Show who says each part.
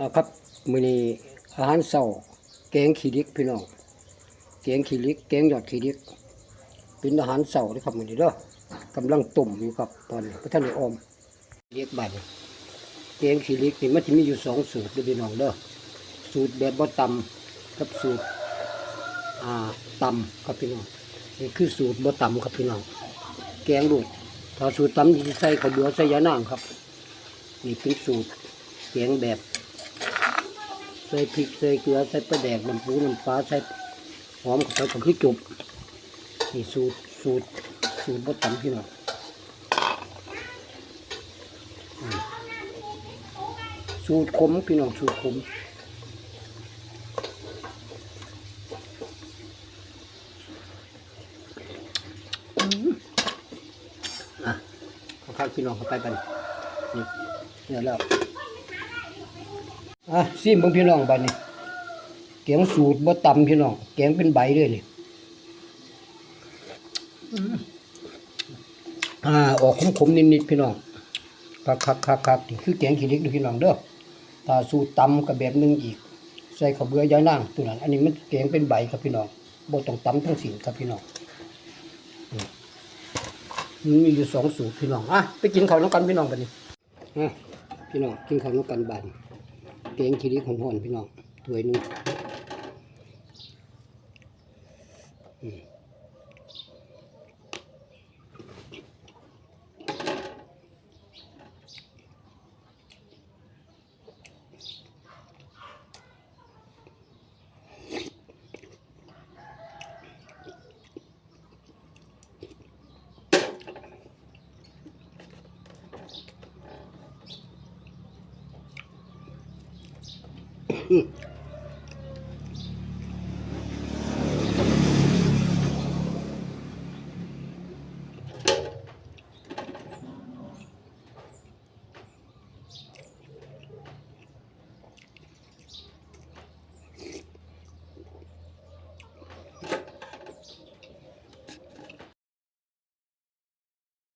Speaker 1: อ่าครับมื้อนี้อาหารเช้าแกงขี้ดิกพี่น้องแกงขี้ดิกแกงยอดขี้ดิกเป็นอาหารเช้าเด้อครับมื้อนี้เด้อกำลังต้มอยู่ครับตอนนี้พระท่านได้ออมเรียกบัดนี้แกงขี้ดิกนี่มันสิมีอยู่สองสูตรเด้อพี่น้องเด้อสูตรแบบบ่ตำกับสูตรอ่าตำครับพี่น้องนี่คือสูตรบ่ตำครับพี่น้องแกงลูกถ้าสูตรตำนี่ใส่ข้าวเบือใส่ยานางครับนี่เป็นสูตรแกงแบบ ใส่พริกใส่เกลือใส่ปลาแดกน้ำปูน้ำปลาใส่หอมเข้าไปก็คือจบนี่สูตรสูตรสูตรบดตำพี่น้องสูตรขมพี่น้องสูตรขมอะเอาข้าวพี่น้องเข้าไปกันนี่เนี่ยแล้ว อะซิมเบิ่งพี่น้องบัดนี้แกงสูตรบ่ตำพี่น้องแกงเป็นใบเลยนี่อ่าออกขมๆนิดๆพี่น้องคักคักคักคักคือแกงขี้เหล็กด้อพี่น้องเด้อถ้าสูตรตำก็แบบหนึงอีก ใส่ข้าวเบื่อยานางตัวนั้นอันนี้มันแกงเป็นใบครับพี่น้องบ่ต้องตำทั้งสิ้นครับพี่น้องมมันมีอยู่สองสูตรพี่น้องอะไปกินข้าวน้ำกันพี่น้องบัดนี้อะพี่น้องกินข้าวน้ำกันบัดนี้ แกงขี้ดิบหอนๆพี่น้องถ้วยนึงอืม Hmm.